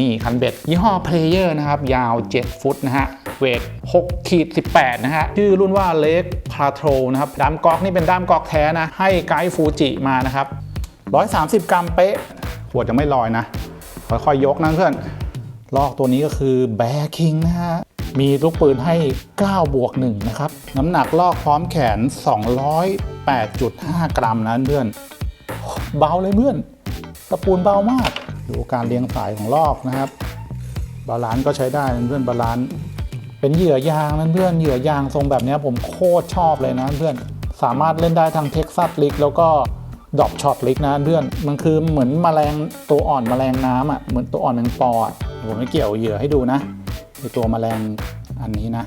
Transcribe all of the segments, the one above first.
นี่คันเบ็ด ยี่ห้อเพลเยอร์นะครับ ยาว 7 ฟุตนะฮะ เวท6ขีด18 นะฮะ ชื่อรุ่นว่าเล็กพาโทรนะครับด้ามกอกนี่เป็นด้ามกอกแท้นะ ให้ไกด์ฟูจิมานะครับ 130 กรัมเป๊ะขวจะไม่ลอยนะ ค่อยๆยกนะเพื่อน ลอกตัวนี้ก็คือแบคิงนะฮะมีลูกปืนให้ 9 บวก 1 นะครับ น้ำหนักลอกพร้อมแขน 208.5 กรัมนะเพื่อน เบาเลยเพื่อน ตะปูนเบามาก ดูการเรียงสายของลอกนะครับ บาลานซ์ก็ใช้ได้เพื่อนบาลานซ์เป็นเหยื่อยางนั่นเพื่อนเหยื่อยางทรงแบบนี้ผมโคตรชอบเลยนะเพื่อนสามารถเล่นได้ทางเท็กซัสลิกแล้วก็ดรอปช็อตลิกนะเพื่อนมันคือเหมือนแมลงตัวอ่อนแมลงน้ำอะเหมือนตัวอ่อนแมงปอผมไม่เกี่ยวเหยื่อให้ดูนะไอตัวแมลงอันนี้นะ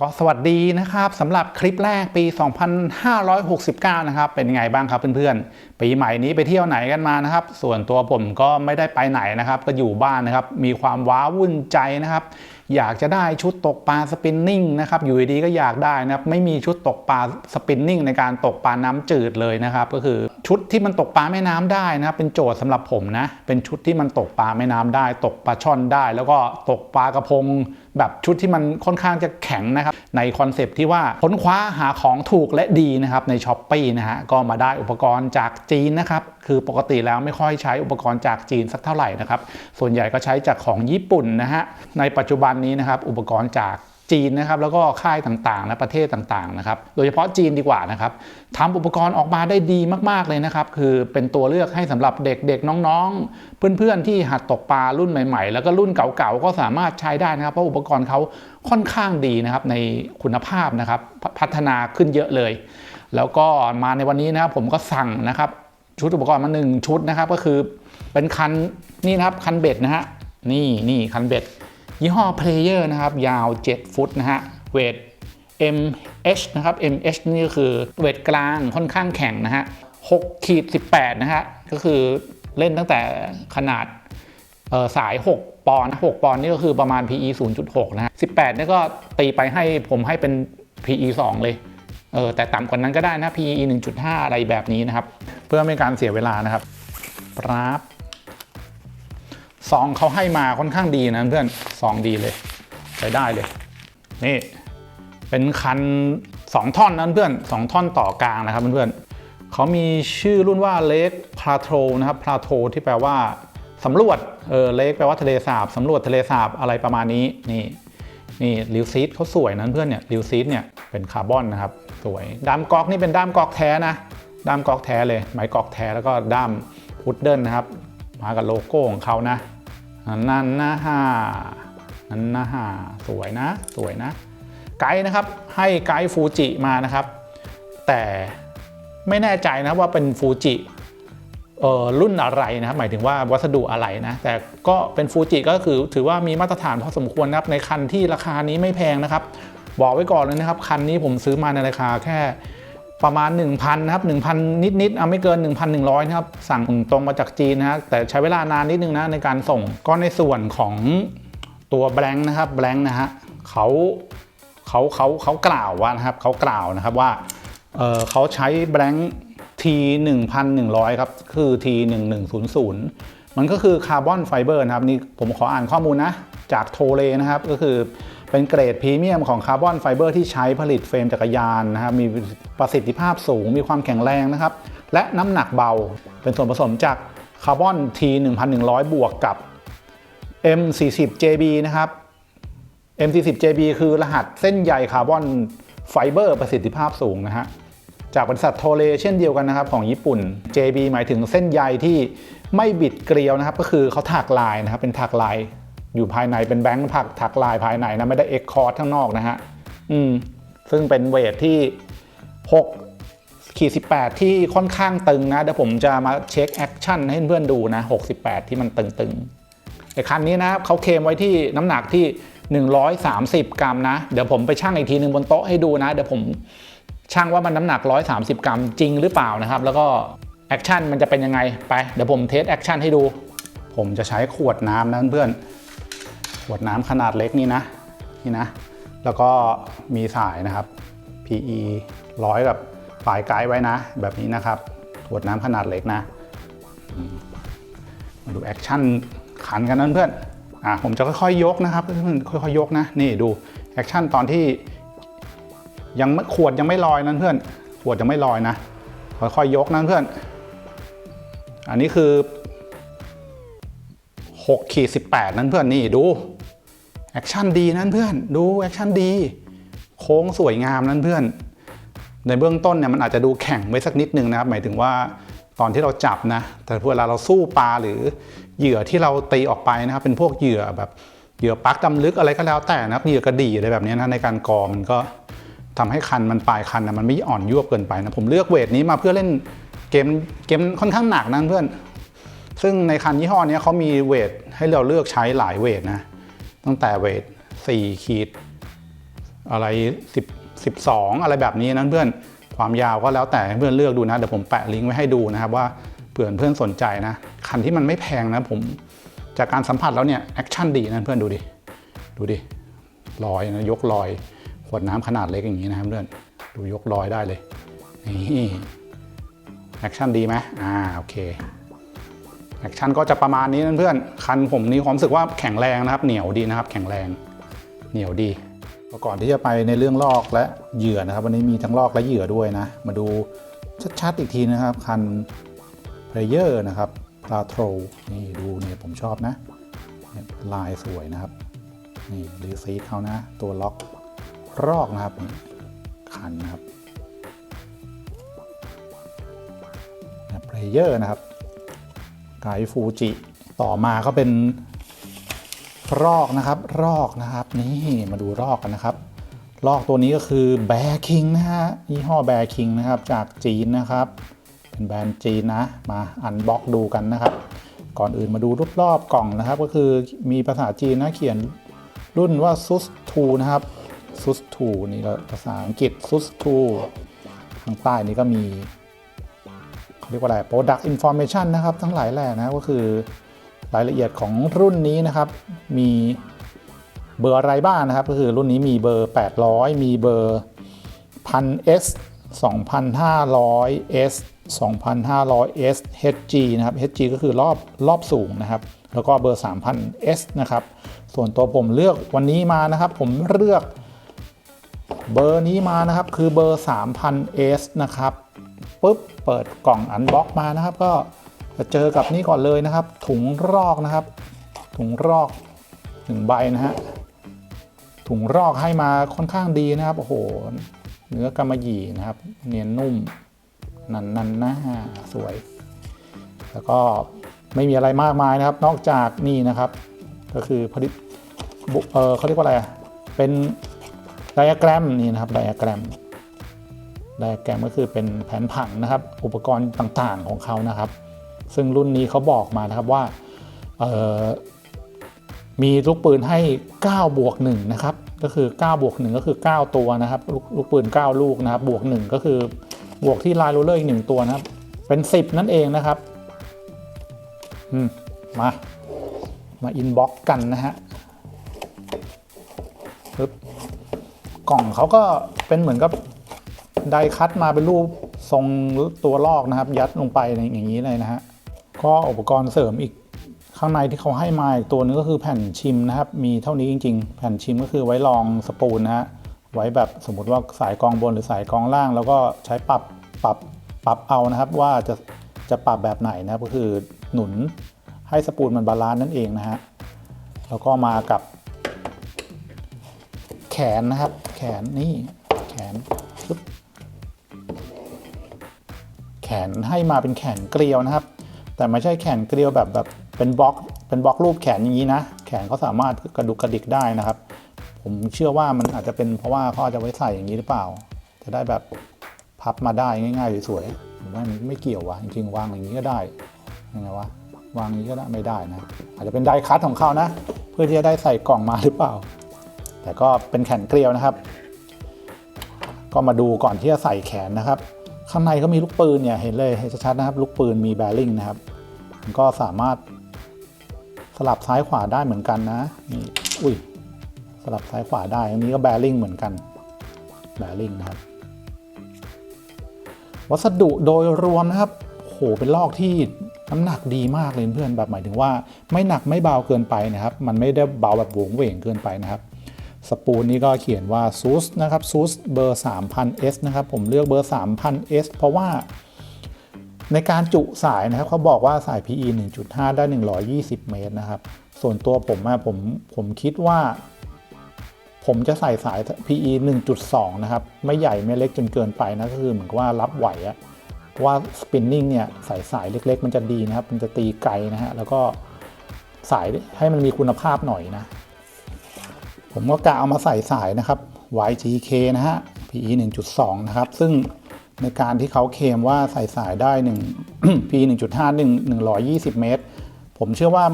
ก็สวัสดีนะครับสำหรับคลิปแรกปี 2569 นะครับ เป็นยังไงบ้างครับเพื่อนๆ ปีใหม่นี้ไปเที่ยวไหนกันมานะครับ ส่วนตัวผมก็ไม่ได้ไปไหนนะครับ ก็อยู่บ้านนะครับ มีความว้าวุ่นใจนะครับ อยากจะได้ชุดตกปลาสปินนิ่งนะครับอยู่ดีๆก็อยากได้นะครับไม่มีชุดตกปลาสปินนิ่งในการตกปลาน้ำจืดเลยนะครับก็คือชุดที่มันตกปลาแม่น้ำได้นะครับเป็นโจทย์สำหรับผมนะเป็นชุดที่มันตกปลาแม่น้ำได้ ตกปลาช่อนได้ แล้วก็ตกปลากระพง แบบชุดที่มันค่อนข้างจะแข็งนะครับในคอนเซปต์ที่ว่าค้นคว้าหาของถูกและดีนะครับในช้อปปีนะฮะก็มาได้อุปกรณ์จากจีนนะครับคือปกติแล้วไม่ค่อยใช้อุปกรณ์จากจีนสักเท่าไหร่นะครับส่วนใหญ่ก็ใช้จากของญี่ปุ่นนะฮะในปัจจุบันนี้นะครับอุปกรณ์จากจีนนะครับแล้วก็ค่ายต่างๆและประเทศต่างๆนะครับโดยเฉพาะจีนดีกว่านะครับทำอุปกรณ์ออกมาได้ดีมากๆเลยนะครับ คือเป็นตัวเลือกให้สำหรับเด็กๆน้องๆ เพื่อนๆที่หัดตกปลารุ่นใหม่ ๆ แล้วก็รุ่นเก่าๆก็สามารถใช้ได้นะครับ เพราะอุปกรณ์เขาค่อนข้างดีนะครับในคุณภาพนะครับพพัฒนาขึ้นเยอะเลย แล้วก็มาในวันนี้นะครับผมก็สั่งนะครับ ชุดอุปกรณ์มาหนึ่งชุดนะครับก็คือเป็นคันนี่นะครับคันเบ็ดนะฮะนี่นี่คันเบ็ด ยี่ห้อเพลเยอร์นะครับ ยาว 7 ฟุตนะฮะ เวท MH นะครับ MH นี่ก็คือเวทกลางค่อนข้างแข็งนะฮะ6ขีด18 นะฮะ ก็คือเล่นตั้งแต่ขนาดสาย 6 ปอนด์6ปอนด์นี่ก็คือประมาณ PE 0.6 นะฮะ 18 นี่ก็ตีไปให้ผมให้เป็น PE 2 เลยเออแต่ต่ำกว่านั้นก็ได้นะ PE 1.5 อะไรแบบนี้นะครับ เพื่อไม่การเสียเวลานะครับปราบ ซองเขาให้มาค่อนข้างดีนะเพื่อนซองดีเลยใช้ได้เลย นี่ เป็นคัน 2 ท่อนนั้นเพื่อน 2 ท่อนต่อกลางนะครับเพื่อนๆเขามีชื่อรุ่นว่าเล็กพลาโทนะครับพลาโทที่แปลว่าสำรวจเออเล็กแปลว่าทะเลสาบสำรวจทะเลสาบอะไรประมาณนี้นี่นี่ริวซีดเขาสวยนะเพื่อนเนี่ยริวซีดเนี่ยเป็นคาร์บอนนะครับสวยด้ามกอกนี่เป็นด้ามกอกแท้นะด้ามกอกแท้เลยไม้กอกแท้แล้วก็ด้ามพุดเดิลนะครับ มากับโลโก้ของเขานะ นั่นนะฮะนั่นนะฮะสวยนะ สวยนะ ไกด์นะครับ ให้ไกด์ฟูจิมานะครับ แต่ไม่แน่ใจนะว่าเป็นฟูจิเออรุ่นอะไรนะครับหมายถึงว่าวัสดุอะไรนะ แต่ก็เป็นฟูจิก็คือถือว่ามีมาตรฐานพอสมควรนะครับในคันที่ราคานี้ไม่แพงนะครับ บอกไว้ก่อนเลยนะครับ คันนี้ผมซื้อมาในราคาแค่ ประมาณ 1,000นะครับ1,000 นิดๆเอาไม่เกิน 1,100นะครับสั่งตรงมาจากจีนนะแต่ใช้เวลานานนิดนึงนะในการส่งก็ในส่วนของตัวแบงค์นะครับแบงค์นะฮะเขาเขาเขาเขากล่าวว่านะครับเขากล่าวนะครับว่าเออเขาใช้แบงค์ T 1,100 ครับ คือ T 1100 มันก็คือคาร์บอนไฟเบอร์นะครับนี่ผมขออ่านข้อมูลนะ จากโทเลนะครับก็คือ เป็นเกรดพรีเมียมของคาร์บอนไฟเบอร์ที่ใช้ผลิตเฟรมจักรยานนะครับมีประสิทธิภาพสูง มีความแข็งแรงนะครับ และน้ำหนักเบา เป็นส่วนผสมจากคาร์บอน T 1100 บวกกับ M40 JB นะครับ M40 JB คือรหัสเส้นใยคาร์บอนไฟเบอร์ประสิทธิภาพสูงนะฮะจากบริษัทโทเลเช่นเดียวกันนะครับของญี่ปุ่น JB หมายถึงเส้นใยที่ไม่บิดเกลียวนะครับ ก็คือเขาถักลายนะครับเป็นถักลาย อยู่ภายในเป็นแบงค์ผักถักลายภายในนะไม่ได้เอ็กคอร์ดข้างนอกนะฮะอืมซึ่งเป็นเวทที่ 6 ขีด 18 ที่ค่อนข้างตึงนะ เดี๋ยวผมจะมาเช็คแอคชั่นให้เพื่อนดูนะ 68 ที่มันตึงๆไอ้คันนี้นะเขาเคลมไว้ที่น้ำหนักที่ 130 กรัมนะ เดี๋ยวผมไปชั่งอีกทีหนึ่งบนโต๊ะให้ดูนะ เดี๋ยวผมชั่งว่ามันน้ำหนัก 130 กรัมจริงหรือเปล่านะครับ แล้วก็แอคชั่นมันจะเป็นยังไงไป เดี๋ยวผมเทสแอคชั่นให้ดู ผมจะใช้ขวดน้ำนะเพื่อนๆ ขวดน้ำขนาดเล็กนี่นะนี่นะ แล้วก็มีสายนะครับ PE ร้อยกับปลายไกด์ไว้นะ แบบนี้นะครับขวดน้ำขนาดเล็กนะ มาดูแอคชั่นขันกันนั้นเพื่อนอะผมจะค่อยๆยกนะครับเพื่อนค่อยๆยกนะ นี่ดูแอคชั่นตอนที่ยังไม่ขวดยังไม่ลอยนั้นเพื่อนขวดยังไม่ลอยนะ ค่อยๆยกนั้นเพื่อน อันนี้คือ6ขีด18 นั้นเพื่อนนี่ดู แอคชั่นดีนั้นเพื่อน ดูแอคชั่นดี โค้งสวยงามนั้นเพื่อน ในเบื้องต้นเนี่ยมันอาจจะดูแข็งไว้สักนิดนึงนะครับ หมายถึงว่าตอนที่เราจับนะ แต่เวลาเราสู้ปลาหรือเหยื่อที่เราตีออกไปนะครับ เป็นพวกเหยื่อแบบเหยื่อปักดำลึกอะไรก็แล้วแต่นะครับเหยื่อกระดี่อะไรแบบนี้นะในการกอมันก็ทำให้คันมันปลายคันนะมันไม่อ่อนยวบเกินไปนะผมเลือกเวทนี้มาเพื่อเล่นเกมเกมค่อนข้างหนักนะเพื่อน ซึ่งในคันยี่ห้อนี้เขามีเวทให้เราเลือกใช้หลายเวทนะ ตั้งแต่เวท4ขีดอะไร10 12 อะไรแบบนี้นั้นเพื่อนความยาวก็แล้วแต่เพื่อนเลือกดูนะเดี๋ยวผมแปะลิงก์ไว้ให้ดูนะครับว่าเผื่อเพื่อนสนใจนะ คันที่มันไม่แพงนะผมจากการสัมผัสแล้วเนี่ยแอคชั่นดีนะเพื่อนดูดิดูดิลอยนะยกลอย ขวดน้ำขนาดเล็กอย่างนี้นะครับเพื่อนดูยกลอยได้เลยนี่แอคชั่นดีไหมอ่าโอเค แอคชั่นก็จะประมาณนี้เพื่อนๆคันผมนี้ความรู้สึกว่าแข็งแรงนะครับ เหนียวดีนะครับ แข็งแรงเหนียวดีก่อนที่จะไปในเรื่องลอกและเหยื่อนะครับ วันนี้มีทั้งลอกและเหยื่อด้วยนะ มาดูชัดๆอีกทีนะครับ คันเพลเยอร์นะครับพลาโทรนี่ดูเนี่ยผมชอบนะเนี่ยลายสวยนะครับ นี่รีซีทเขานะ ตัวล็อกรอกนะครับคันนะครับเพลเยอร์นะครับ ไกฟูจิต่อมาก็เป็นรอกนะครับรอกนะครับนี่มาดูรอกกันนะครับ รอกตัวนี้ก็คือแบร์คิงนะฮะยี่ห้อแบร์คิงนะครับจากจีนนะครับ เป็นแบรนด์จีนนะ มาอันบ็อกดูกันนะครับ ก่อนอื่นมาดูรูปรอบกล่องนะครับ ก็คือมีภาษาจีนนะเขียนรุ่นว่า SUS 2นะครับ SUS 2นี่ก็ภาษาอังกฤษ SUS 2ข้างใต้นี้ก็มี เรียกว่าอะไร product information นะครับ ทั้งหลายแหล่นะก็คือรายละเอียดของรุ่นนี้นะครับ มีเบอร์อะไรบ้างนะครับ ก็คือรุ่นนี้มีเบอร์ 800 มีเบอร์ 1000S 2500S 2500S HG นะครับ HG ก็คือรอบรอบสูงนะครับ แล้วก็เบอร์ 3000S นะครับ ส่วนตัวผมเลือกวันนี้มานะครับ ผมเลือกเบอร์นี้มานะครับ คือเบอร์ 3000S นะครับ ปุ๊บเปิดกล่องอันบ็อกมานะครับ ก็จะเจอกับนี่ก่อนเลยนะครับ ถุงรอกนะครับ ถุงรอกหนึ่งใบนะฮะถุงรอกให้มาค่อนข้างดีนะครับโอ้โหเนื้อกำมะหยี่นะครับ เนียนนุ่มนันนันนะสวย แล้วก็ไม่มีอะไรมากมายนะครับ นอกจากนี่นะครับ ก็คือผลิตเออเขาเรียกว่าอะไรเป็นไดอะแกรมนี่นะครับไดอะแกรม ไดอะแกรมก็คือเป็นแผนผังนะครับ อุปกรณ์ต่างๆของเขานะครับ ซึ่งรุ่นนี้เขาบอกมานะครับว่ามีลูกปืนให้ 9 บวก1นะครับ ก็คือ 9 บวก 1 ก็คือ 9 ตัวนะครับลลูกปืน 9 ลูกนะครับ บวก 1 ก็คือบวกที่ลายโรเลอร์อีก 1 ตัวนะครับ เป็น 10 นั่นเองนะครับ อืม มา มาอินบ็อกกันนะฮะปึ๊บกล่องเขาก็เป็นเหมือนกับ ไดคัตมาเป็นรูปทรงตัวลอกนะครับ ยัดลงไปในอย่างนี้เลยนะฮะก็อุปกรณ์เสริมอีกข้างในที่เขาให้มาอีกตัวนึงก็คือแผ่นชิมนะครับ มีเท่านี้จริง ๆ แผ่นชิมก็คือไว้รองสปูลนะฮะไว้แบบสมมติว่าสายกองบนหรือสายกองล่าง แล้วก็ใช้ปรับปรับปรับเอานะครับ ว่าจะจะปรับแบบไหนนะครับก็คือหนุนให้สปูลมันบาลานซ์นั่นเองนะฮะแล้วก็มากับ แขนนะครับ แขนนี่แขนปึ๊บ นให้มาเป็นแขนเกลียวนะครับ แต่ไม่ใช่แขนเกลียวแบบแบบเป็นบล็อกเป็นบล็อกรูปแขนอย่างนี้นะ แขนเขาสามารถกระดุกกระดิกได้นะครับ ผมเชื่อว่ามันอาจจะเป็นเพราะว่าเขาอาจจะไว้ใส่อย่างนี้หรือเปล่า จะได้แบบพับมาได้ง่ายๆสวยๆผมว่ามันไม่เกี่ยววะจริงๆวางอย่างนี้ก็ได้ยังไงวะวางอย่างนี้ก็ได้ไม่ได้นะ อาจจะเป็นไดคัตของเขานะ เพื่อที่จะได้ใส่กล่องมาหรือเปล่า แต่ก็เป็นแขนเกลียวนะครับ ก็มาดูก่อนที่จะใส่แขนนะครับ ข้างในก็มีลูกปืนเนี่ยเห็นเลยเห็นชัดๆนะครับ ลูกปืนมีแบริ่งนะครับมันก็สามารถสลับซ้ายขวาได้เหมือนกันนะนี่อุ้ยสลับซ้ายขวาได้อันนี้ก็แบริ่งเหมือนกันแบริ่งนะครับ วัสดุโดยรวมนะครับโหเป็นลอกที่น้ำหนักดีมากเลยเพื่อนแบบหมายถึงว่า ไม่หนักไม่เบาเกินไปนะครับ มันไม่ได้เบาแบบโหวงเหวงเกินไปนะครับ สปูลนี้ก็เขียนว่าซูสนะครับซูสเบอร์ 3000S นะครับผมเลือกเบอร์ 3000S เพราะว่า ในการจุสายนะครับเขาบอกว่าสาย PE 1.5 ได้ 120 เมตรนะครับ ส่วนตัวผมอะผมผมคิดว่า ผมจะใส่สาย PE 1.2 นะครับ ไม่ใหญ่ไม่เล็กจนเกินไปนะก็คือเหมือนกับว่ารับไหวอะเพราะว่าสปินนิ่งเนี่ยสายสายเล็ก ๆ มันจะดีนะครับ มันจะตีไกลนะฮะแล้วก็สายให้มันมีคุณภาพหน่อยนะ ผมก็กะเอามาใส่สายนะครับ YGK นะฮะ PE 1.2 นะครับ ซึ่งในการที่เขาเคมว่าใส่สายได้1 PE 1.5 1 120 เมตร ผมเชื่อว่า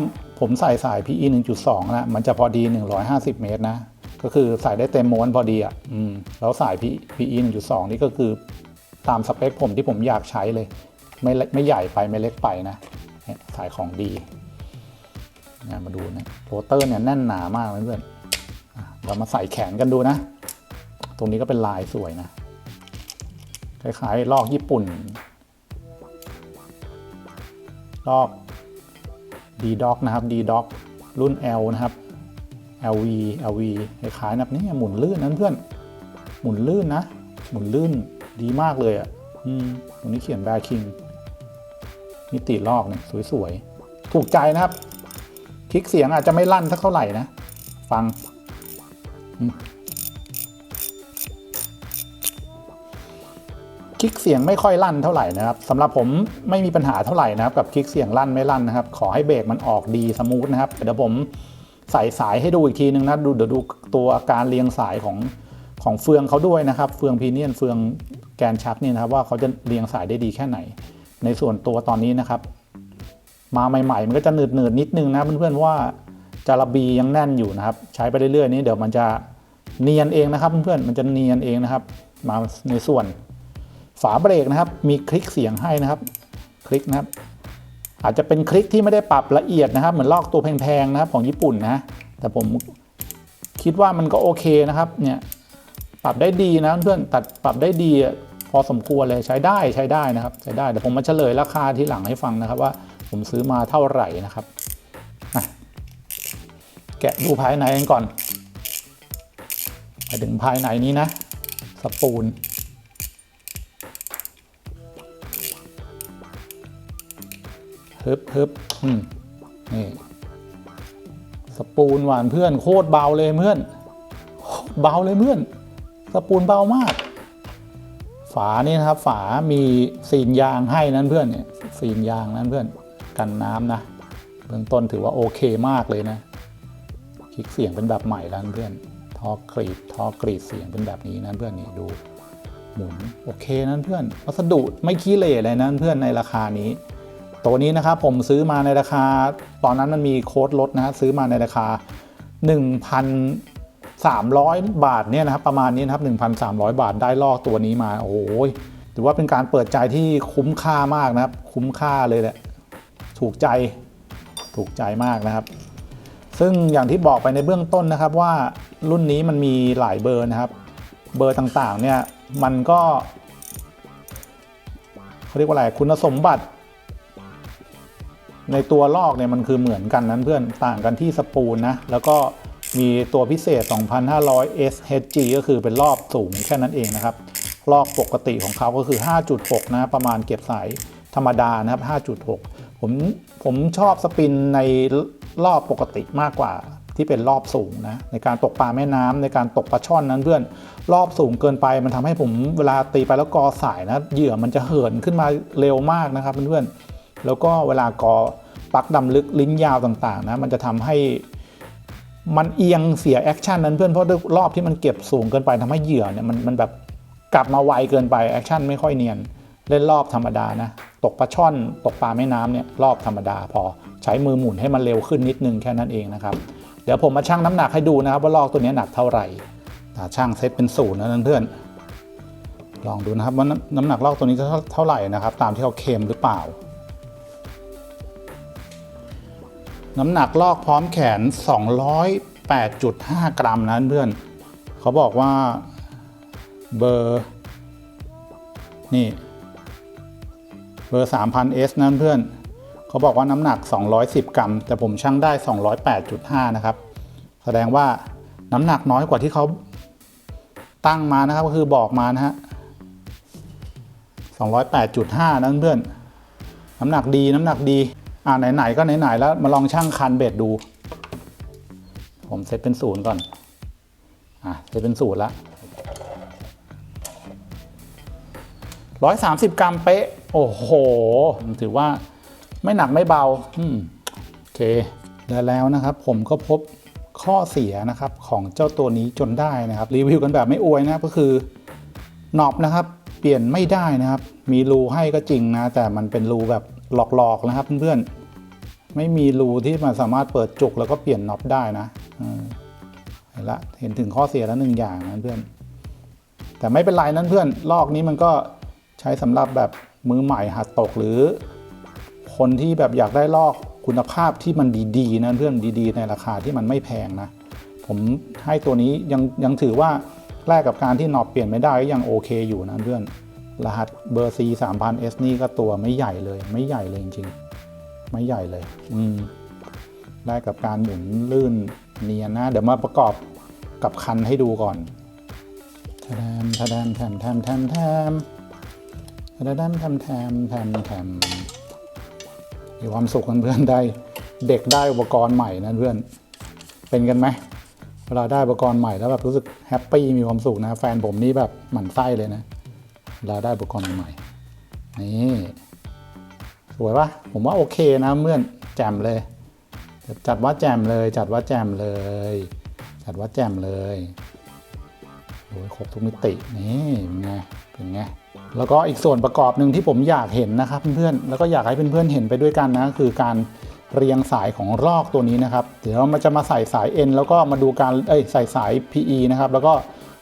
ผมใส่สาย PE 1.2 นะ มันจะพอดี 150 เมตรนะ ก็คือใส่ได้เต็มม้วนพอดีอะแล้วสาย PE 1.2 นี่ก็คือตามสเปคผมที่ผมอยากใช้เลย ไม่ไม่ใหญ่ไปไม่เล็กไปนะเนี่ยสายของดีนะมาดูนะโรเตอร์เนี่ยแน่นหนามากเพื่อน เรามาใส่แขนกันดูนะ ตรงนี้ก็เป็นลายสวยนะ คล้ายๆลอกญี่ปุ่น ลอก D Doc นะครับ D Doc รุ่น L นะครับ LV LV คล้ายๆแบบนี้หมุนลื่นนั้นเพื่อน หมุนลื่นนะ หมุนลื่นดีมากเลยอะอืมตรงนี้เขียนแบคิงมิติลอกเนี่ยสวยๆ ถูกใจนะครับ คลิกเสียงอาจจะไม่ลั่นสักเท่าไหร่นะ ฟัง คลิกเสียงไม่ค่อยลั่นเท่าไหร่นะครับสำหรับผมไม่มีปัญหาเท่าไหร่นะครับ กับคลิกเสียงลั่นไม่ลั่นนะครับ ขอให้เบรกมันออกดีสมูทนะครับเดี๋ยวผมใส่สายให้ดูอีกทีนึงนะดูเดี๋ยวดูตัวการเรียงสายของของเฟืองเขาด้วยนะครับ เฟืองพีเนียนเฟืองแกนชักนี่นะครับ ว่าเขาจะเรียงสายได้ดีแค่ไหน ในส่วนตัวตอนนี้นะครับ มาใหม่ ๆ มันก็จะหนืดหนืดๆนิดนึงนะเพื่อนๆว่าจาระบียังแน่นอยู่นะครับ ใช้ไปเรื่อยๆนี้เดี๋ยวมันจะ เนียนเองนะครับเพื่อนๆมันจะเนียนเองนะครับ มาในส่วนฝาเบรกนะครับ มีคลิกเสียงให้นะครับ คลิกนะครับ อาจจะเป็นคลิกที่ไม่ได้ปรับละเอียดนะครับ เหมือนลอกตัวแพงๆนะครับ ของญี่ปุ่นนะแต่ผมคิดว่ามันก็โอเคนะครับเนี่ยปรับได้ดีนะเพื่อนตัดปรับได้ดีพอสมควรเลยใช้ได้ใช้ได้นะครับ ใช้ได้เดี๋ยวผมมาเฉลยราคาที่หลังให้ฟังนะครับว่าผมซื้อมาเท่าไหร่นะครับแกะดูภายในกันก่อน ไปถึงภายในนี้นะ สปูลฮึบฮึบอืมนี่ สปูนหวานเพื่อนโคตรเบาเลยเพื่อน เบาเลยเพื่อน สปูนเบามาก ฝานี่นะครับ ฝามีซีนยางให้นั้นเพื่อนเนี่ยซีนยางนั้นเพื่อน กันน้ำนะ เบื้องต้นถือว่าโอเคมากเลยนะ คลิกเสียงเป็นแบบใหม่แล้วเพื่อน ทอกรีดทอกรีดเสียงเป็นแบบนี้นะเพื่อนนี่ดูหมุนโอเคนั้นเพื่อนวัสดุไม่ขี้เหร่เลยนะเพื่อนในราคานี้ ตัวนี้นะครับผมซื้อมาในราคา ตอนนั้นมันมีโค้ดลดนะซื้อมาในราคา 1,300 บาทเนี่ยนะครับประมาณนี้นะครับ 1,300 บาทได้ลอกตัวนี้มาโอ้โหถือว่าเป็นการเปิดใจที่คุ้มค่ามากนะครับ คุ้มค่าเลยแหละถูกใจถูกใจมากนะครับ ซึ่งอย่างที่บอกไปในเบื้องต้นนะครับว่า รุ่นนี้มันมีหลายเบอร์นะครับ เบอร์ต่างๆเนี่ยมันก็เขาเรียกว่าอะไรคุณสมบัติ ในตัวลอกเนี่ยมันคือเหมือนกันนั้นเพื่อนต่างกันที่สปูลนะแล้วก็มีตัวพิเศษ 2,500 SHG ก็คือเป็นรอบสูงแค่นั้นเองนะครับ ลอกปกติของเขาก็คือ 5.6 นะประมาณเก็บสายธรรมดานะครับ 5.6 ผมผมชอบสปินในรอบปกติมากกว่า ที่เป็นรอบสูงนะในการตกปลาแม่น้ำในการตกปลาช่อนนั้นเพื่อนรอบสูงเกินไป มันทำให้ผมเวลาตีไปแล้วกอสายนะเหยื่อมันจะเหินขึ้นมาเร็วมากนะครับเพื่อนๆแล้วก็เวลากอปักดำลึกลิ้นยาวต่างๆนะมันจะทำให้มันเอียงเสียแอคชั่นนั้นเพื่อนเพราะรอบที่มันเก็บสูงเกินไปทำให้เหยื่อเนี่ยมันมันแบบกลับมาไวเกินไปแอคชั่นไม่ค่อยเนียนเล่นรอบธรรมดานะตกปลาช่อนตกปลาแม่น้ำเนี่ยรอบธรรมดาพอใช้มือหมุนให้มันเร็วขึ้นนิดนึงแค่นั้นเองนะครับ เดี๋ยวผมมาชั่งน้ำหนักให้ดูนะครับว่าลอกตัวนี้หนักเท่าไหร่ช่างเซตเป็นศูนย์นะเพื่อนลองดูนะครับว่าน้ำน้ำหนักลอกตัวนี้จะเท่าไหร่นะครับ ตามที่เขาเคลมหรือเปล่า น้ำหนักลอกพร้อมแขน 208.5 กรัมนะเพื่อนเขาบอกว่าเบอร์นี่เบอร์ 3000S นั้นเพื่อน เขาบอกว่าน้ำหนัก 210 กรัม แต่ผมชั่งได้ 208.5 นะครับ แสดงว่าน้ำหนักน้อยกว่าที่เขาตั้งมานะครับ ก็คือบอกมานะฮะ 208.5นะเพื่อน น้ำหนักดีน้ำหนักดี อ่าไหนๆก็ไหนๆแล้วมาลองชั่งคันเบ็ดดู ผมเซตเป็นศูนย์ก่อน อะเซตเป็นศูนย์ละร้อยสามสิบกรัมเป๊ะ โอ้โห ถือว่า ไม่หนักไม่เบาอืมโอเคและแล้วนะครับ ผมก็พบข้อเสียนะครับของเจ้าตัวนี้จนได้นะครับ รีวิวกันแบบไม่อวยนะก็คือหนอบนะครับ เปลี่ยนไม่ได้นะครับ มีรูให้ก็จริงนะ แต่มันเป็นรูแบบหลอกๆนะครับเพื่อนๆไม่มีรูที่มันสามารถเปิดจุกแล้วก็เปลี่ยนน็อปได้นะเออเห็นละเห็นถึงข้อเสียแล้วหนึ่งอย่างนะเพื่อน แต่ไม่เป็นไรนั่นเพื่อนลอกนี้มันก็ใช้สำหรับแบบมือใหม่หัดตกหรือ คนที่แบบอยากได้ลอกคุณภาพที่มันดีๆนะเพื่อนดีๆ ในราคาที่มันไม่แพงนะ ผมให้ตัวนี้ยังยังถือว่าแลกกับการที่นอบเปลี่ยนไม่ได้ก็ยังโอเคอยู่นะเพื่อนรหัสเบอร์ C 3000 S นี่ก็ตัวไม่ใหญ่เลย ไม่ใหญ่เลยจริงๆ ไม่ใหญ่เลย อืมแลกกับการหมุนลื่นเนียนนะ เดี๋ยวมาประกอบกับคันให้ดูก่อนแทมแทมแทมแทมแทมแทมแทมแทมแทมแทมแท มีความสุขกันเพื่อนได้เด็กได้อุปกรณ์ใหม่นะเพื่อนเป็นกันไหมเวลาได้อุปกรณ์ใหม่แล้วแบบรู้สึกแฮปปี้มีความสุขนะ แฟนผมนี่แบบหมั่นไส้เลยนะเวลาได้อุปกรณ์ใหม่นี่สวยปะผมว่าโอเคนะเพื่อนแจ่มเลย จัดว่าแจ่มเลยจัดว่าแจ่มเลย จัดว่าแจ่มเลยโอ้ยครบทุกมิตินี่เป็นไงเป็นไง แล้วก็อีกส่วนประกอบหนึ่งที่ผมอยากเห็นนะครับเพื่อนๆแล้วก็อยากให้เพื่อนๆเห็นไปด้วยกันนะคือการเรียงสายของรอกตัวนี้นะครับ เดี๋ยวมันจะมาใส่สาย N แล้วก็มาดูการเอ้ยใส่สาย PE นะครับ แล้วก็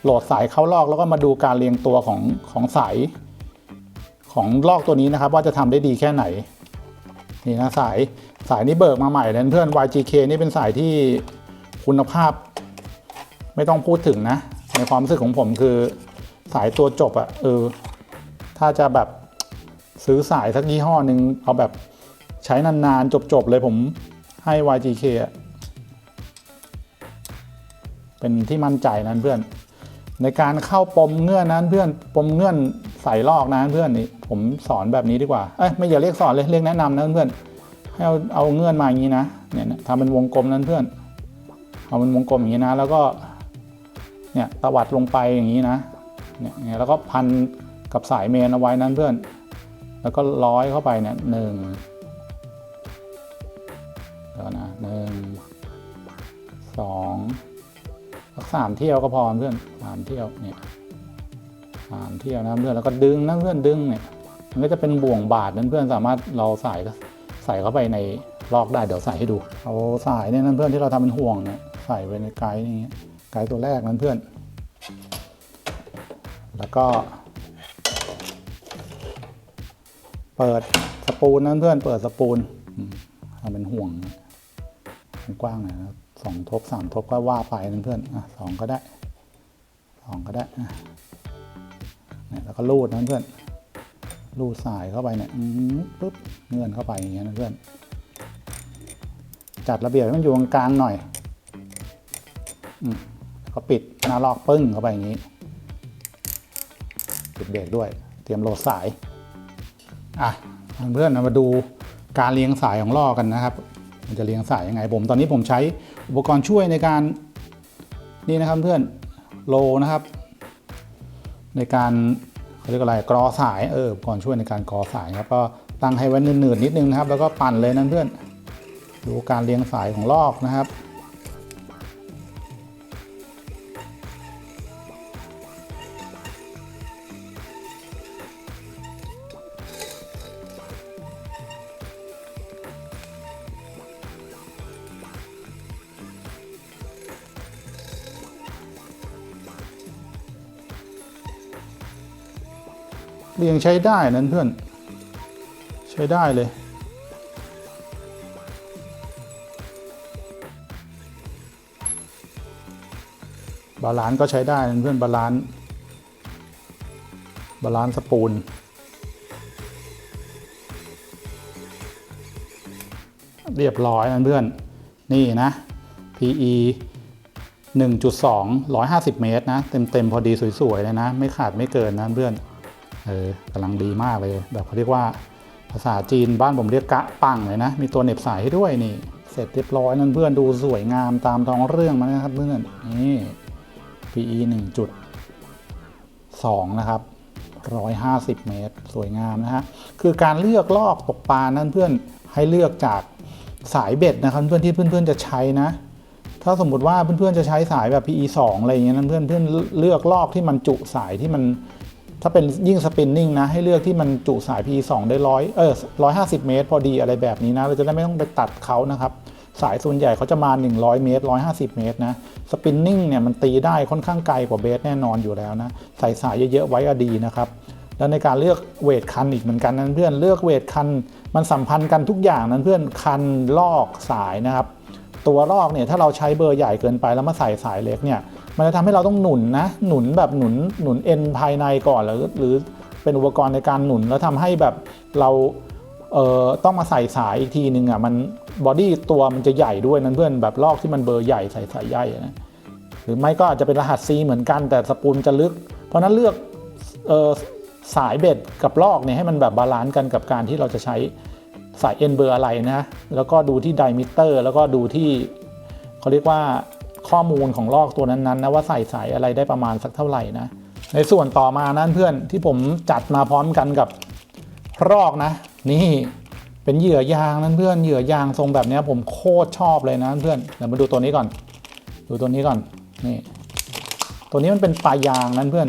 โหลดสายเข้าลอกแล้วก็มาดูการเรียงตัวของของสายของลอกตัวนี้นะครับ ว่าจะทำได้ดีแค่ไหนนี่นะสายสายนี้เบิกมาใหม่นะเพื่อน YGK นี่เป็นสายที่คุณภาพ ไม่ต้องพูดถึงนะ ในความรู้สึกของผมคือสายตัวจบอะเออ ถ้าจะแบบซื้อสายสักยี่ห้อหนึ่งเอาแบบใช้นานๆ จบ ๆ เลยผมให้ YGK เป็นที่มั่นใจนั้นเพื่อน ในการเข้าปมเงื่อนนั้นเพื่อนปมเงื่อนใส่ลอกนะเพื่อนนี่ผมสอนแบบนี้ดีกว่าเอ้ยไม่อย่าเรียกสอนเลยเรียกแนะนำนะเพื่อนให้เอาเอาเงื่อนมาอย่างนี้นะเนี่ยทำเป็นวงกลมนั้นเพื่อน เอาเป็นวงกลมอย่างนี้นะ แล้วก็เนี่ยตวัดลงไปอย่างนี้นะเนี่ยแล้วก็พัน กับสายเมนเอาไว้นั้นเพื่อน แล้วก็ร้อยเข้าไปเนี่ยหนึ่งเดี๋ยวนะหนึ่งสองสามเที่ยวก็พอเพื่อนสามเที่ยวเนี่ยสามเที่ยวนะเพื่อนแล้วก็ดึงนะเพื่อนดึงเนี่ยมันก็จะเป็นบ่วงบาดนั้นเพื่อนสามารถเราใส่ใส่เข้าไปในลอกได้เดี๋ยวใส่ให้ดูเอาสายเนี่ยนั่นเพื่อนที่เราทำเป็นห่วงเนี่ยใส่ไว้ในไกด์อย่างเงี้ไกด์ตัวแรกนั้นเพื่อน แล้วก็ เปิดสปูนนั้นเพื่อนเปิดสปูนทำเป็นห่วงกว้างหน่อยนะสองทบสามทบก็ว่าไปนั้นเพื่อนอะสองก็ได้สองก็ได้เนี่ยแล้วก็รูดนั้นเพื่อนรูดสายเข้าไปเนี่ยอืมปุ๊บเงื่อนเข้าไปอย่างเงี้ยนะเพื่อน จัดระเบียบให้มันอยู่กลางหน่อยอืมแล้วก็ปิดหน้าลอกปึ้งเข้าไปอย่างนี้ ปิดเบรกด้วย เตรียมโหลดสาย อะเพื่อนมาดูการเรียงสายของลอกกันนะครับ มันจะเรียงสายยังไงผม ตอนนี้ผมใช้อุปกรณ์ช่วยในการนี่นะครับเพื่อนโลนะครับ ในการเขาเรียกอะไรกรอสายเอออุปกรณ์ช่วยในการกรอสายครับก็ตั้งให้ไว้หนืดๆนิดนึงนะครับ แล้วก็ปั่นเลยนั่นเพื่อน ดูการเรียงสายของลอกนะครับ เรียงใช้ได้นั้นเพื่อน ใช้ได้เลย บาลานก็ใช้ได้นะเพื่อนบาลานบาลานสปูลเรียบร้อยนะเพื่อน นี่นะ PE 1.2 150 เมตรนะเต็มเต็ม ๆ พอดีสวย ๆ เลยนะ ไม่ขาดไม่เกินนะเพื่อน ออกำลังดีมากเลย แบบเขาเรียกว่าภาษาจีนบ้านผมเรียกกะปังเลยนะ มีตัวเหน็บสายให้ด้วยนี่ เสร็จเรียบร้อยนั่นเพื่อนดูสวยงามตามท้องเรื่องมานะครับเพื่อนนี่ PE 1.2 นะครับ 150 เมตร สวยงามนะฮะ คือการเลือกลอกตกปลานั้นเพื่อนให้เลือกจากสายเบ็ดนะครับเพื่อนที่เพื่อนๆจะใช้นะ ถ้าสมมติว่าเพื่อนๆจะใช้สายแบบ PE 2 อะไรอย่างเงี้ยนั้นเพื่อนเพื่อนเลือกลอกที่มันจุสายที่มัน ถ้าเป็นยิ่งสปินนิ่งนะ ให้เลือกที่มันจุสาย P2 ได้ร้อยเออร้อยห้าสิบเมตร พอดีอะไรแบบนี้นะ เราจะได้ไม่ต้องไปตัดเขานะครับ สายส่วนใหญ่เขาจะมา 100 เมตร 150 เมตรนะ สปินนิ่งเนี่ยมันตีได้ค่อนข้างไกลกว่าเบสแน่นอนอยู่แล้วนะ ใส่สายเยอะๆไว้ก็ดีนะครับ แล้วในการเลือกเวทคันอีกเหมือนกันนั้นเพื่อน เลือกเวทคันมันสัมพันธ์กันทุกอย่างนั้นเพื่อน คันลอกสายนะครับ ตัวลอกเนี่ยถ้าเราใช้เบอร์ใหญ่เกินไปแล้วมาใส่สายเล็กเนี่ย มันจะทำให้เราต้องหนุนนะ หนุนแบบหนุนหนุนเอ็นภายในก่อนหรือหรือเป็นอุปกรณ์ในการหนุนแล้วทำให้แบบเราเอ่อต้องมาใส่สายอีกทีหนึ่งอะมันบอดี้ตัวมันจะใหญ่ด้วยนั้นเพื่อนแบบลอกที่มันเบอร์ใหญ่ใส่สายใหญ่นะหรือไม่ก็อาจจะเป็นรหัส C เหมือนกันแต่สปูลจะลึก เพราะฉะนั้นเลือกเอ่อสายเบ็ดกับลอกเนี่ยให้มันแบบบาลานซ์กันกับการที่เราจะใช้สายเอ็นเบอร์อะไรนะ แล้วก็ดูที่ไดมิเตอร์ แล้วก็ดูที่เขาเรียกว่า ข้อมูลของลอกตัวนั้นๆนะว่าใส่สายอะไรได้ประมาณสักเท่าไหร่นะ ในส่วนต่อมานั้นเพื่อนที่ผมจัดมาพร้อมกันกับรอกนะ นี่เป็นเหยื่อยางนั้นเพื่อนเหยื่อยางทรงแบบนี้ผมโคตรชอบเลยนะเพื่อนเดี๋ยวมาดูตัวนี้ก่อน ดูตัวนี้ก่อนนี่ตัวนี้มันเป็นปลายางนั้นเพื่อน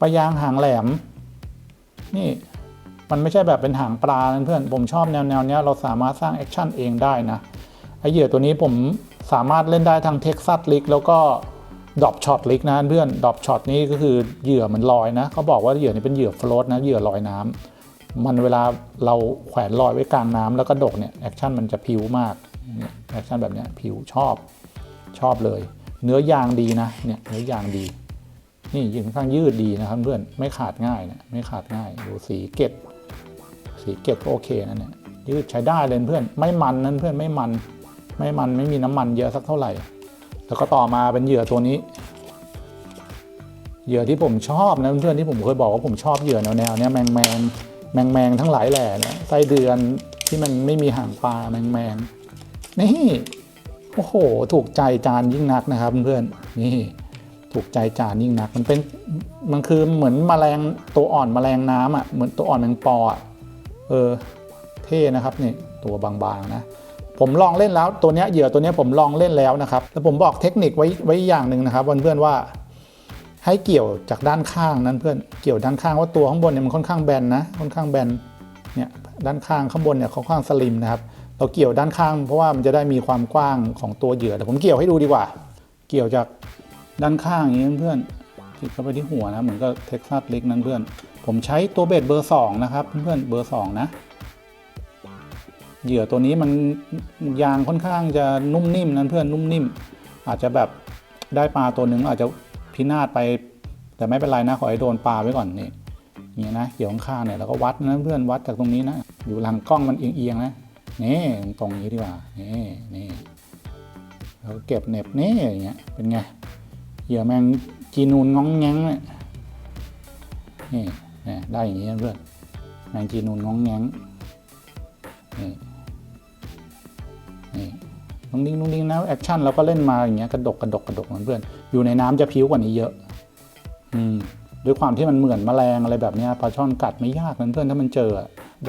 ปลายางหางแหลม นี่มันไม่ใช่แบบเป็นหางปลานะเพื่อนผมชอบแนวแนวนี้เราสามารถสร้างแอคชั่นเองได้นะ ไอเหยื่อตัวนี้ผมสามารถเล่นได้ทั้งเท็กซัสลิกแล้วก็ดอปช็อตลิกนะเพื่อนดอปช็อตนี่ก็คือเหยื่อมันลอยนะเขาบอกว่าเหยื่อนี้เป็นเหยื่อโฟลตนะเหยื่อลอยน้ำมันเวลาเราแขวนลอยไว้กลางน้ำแล้วก็ดกเนี่ยแอคชั่นมันจะพิวมากเนี่ยแอคชั่นแบบเนี้ยพิวชอบชอบเลย เนื้อยางดีนะเนี่ยเนื้อยางดี นี่ยืนค่อนข้างยืดดีนะครับเพื่อนไม่ขาดง่ายเนี่ยไม่ขาดง่ายดูสีเกล็ดสีเกล็ดก็โอเคนะเนี่ยยืดใช้ได้เลยเพื่อนไม่มันนั้นเพื่อนไม่มัน ไม่มันไม่มีน้ำมันเยอะสักเท่าไหร่ แล้วก็ต่อมาเป็นเหยื่อตัวนี้ เหยื่อที่ผมชอบนะเพื่อนที่ผมเคยบอกว่าผมชอบเหยื่อแนวแนวๆเนี้ยแมงแมงแมงแมงทั้งหลายแหล่เนี่ยไส้เดือนที่มันไม่มีหางปลาแมงแมงนี่โอ้โห ถูกใจจานยิ่งนักนะครับเพื่อนนี่ถูกใจจานยิ่งนัก มันเป็นมันคือเหมือนแมลงตัวอ่อนแมลงน้ำอะเหมือนตัวอ่อนแมงปออะเออเท่นะครับนี่ตัวบางๆนะ ผมลองเล่นแล้วตัวเนี้ยเหยื่อตัวเนี้ยผมลองเล่นแล้วนะครับแล้วผมบอกเทคนิคไว้ไว้อย่างหนึ่งนะครับเพื่อนๆว่าให้เกี่ยวจากด้านข้างนั้นเพื่อนเกี่ยวด้านข้างว่าตัวข้างบนเนี่ยมันค่อนข้างแบนนะค่อนข้างแบนเนี่ยด้านข้างข้างบนเนี่ยค่อนข้างสลิมนะครับเราเกี่ยวด้านข้างเพราะว่ามันจะได้มีความกว้างของตัวเหยื่อแต่ผมเกี่ยวให้ดูดีกว่า เกี่ยวจากด้านข้างอย่างนี้เพื่อนติดเข้าไปที่หัวนะเหมือนกับเท็กซัสเล็กนั้นเพื่อน ผมใช้ตัวเบ็ดเบอร์สองนะครับเพื่อนๆเบอร์สองนะ เหยื่อตัวนี้มันยางค่อนข้างจะนุ่มนิ่มนั้นเพื่อนนุ่มนิ่ม อาจจะแบบได้ปลาตัวหนึ่งอาจจะพินาศไป แต่ไม่เป็นไรนะขอให้โดนปลาไว้ก่อนนี่ยนี้นะเกี่ยวข้างเนี่ยแล้วก็วัดนะเพื่อนวัดจากตรงนี้นะ อยู่หลังกล้องมันเอียงๆนะนี่ตรงนี้ดีกว่านี่นี่แล้วก็เก็บเหน็บนี่อย่างเงี้ยเป็นไงเหยื่อแมงจีนูนง้องแง้งเนี่ยนี่ได้อย่างนี้นะเพื่อนแมงจีนูนง้องแง้งนี่นี่ นุ่งดิ้งนุ่งดิ้งนะแอคชั่นเราก็เล่นมาอย่างเงี้ยกระดกกระดกกระดกเหมือนเพื่อนอยู่ในน้ำจะพิ้วกว่านี้เยอะอืมด้วยความที่มันเหมือนแมลงอะไรแบบเนี้ยปลาช่อนกัดไม่ยากนเพื่อนถ้ามันเจอ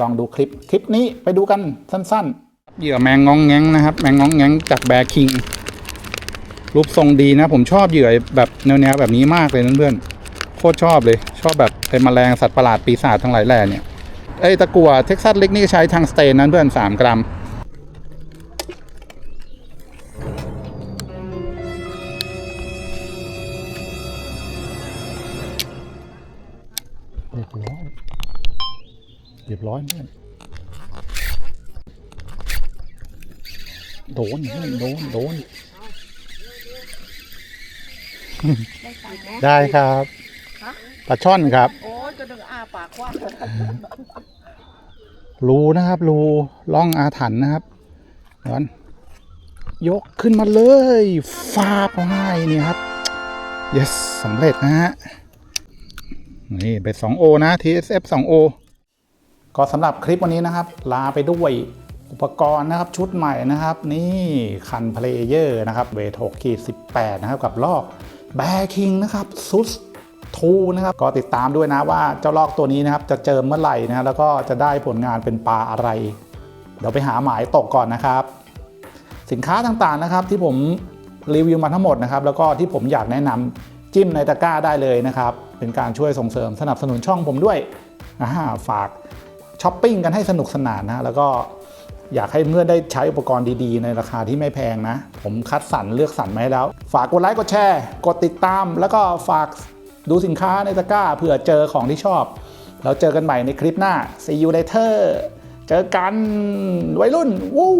ลองดูคลิปคลิปนี้ไปดูกันสั้นๆ เหยื่อแมงงองแงงนะครับ แมงงองแงงจากแบคิงรูปทรงดีนะ ผมชอบเหยื่อแบบแนวๆแบบนี้มากเลยนเพื่อนโคตรชอบเลย ชอบแบบเป็นแมลงสัตว์ประหลาดปีศาจทั้งหลายแหล่เนี่ยไอ้ตะกั่วเท็กซัสเล็กนี่ใช้ทางสเตนนั้นเพื่อน3กรัม รียบร้อยเพื่อนโดนเพื่อนโดนโดน ได้ครับปลาช่อนครับ โอ้ยจะดึงอาปากกว้างรูนะครับ รูล่องอาถรรพ์นะครับเดี๋ยวก่อนยกขึ้นมาเลยฟาบเขาให้นี่ครับ yes สำเร็จนะฮะ นี่เป็น 2O นะ TSF 2O ก็สำหรับคลิปวันนี้นะครับ ลาไปด้วยอุปกรณ์นะครับชุดใหม่นะครับ นี่คันเพลเยอร์นะครับเวท6ขีด18 นะครับ กับลอกแบคิงนะครับซุสทูนะครับก็ติดตามด้วยนะว่าเจ้าลอกตัวนี้นะครับจะเจอเมื่อไหร่นะแล้วก็จะได้ผลงานเป็นปลาอะไร เดี๋ยวไปหาหมายตกก่อนนะครับ สินค้าต่างๆนะครับที่ผมรีวิวมาทั้งหมดนะครับ แล้วก็ที่ผมอยากแนะนำจิ้มในตะกร้าได้เลยนะครับ เป็นการช่วยส่งเสริมสนับสนุนช่องผมด้วยอ่าฝาก ช้อปปิ้งกันให้สนุกสนานนะแล้วก็อยากให้เพื่อนได้ใช้อุปกรณ์ดีๆ ในราคาที่ไม่แพงนะ ผมคัดสรรเลือกสรรมาให้แล้ว ฝากกดไลค์กดแชร์ กดติดตาม แล้วก็ฝากดูสินค้าในตะกร้าเผื่อเจอของที่ชอบแล้วเจอกันใหม่ในคลิปหน้า see you later เจอกันวัยรุ่นวู้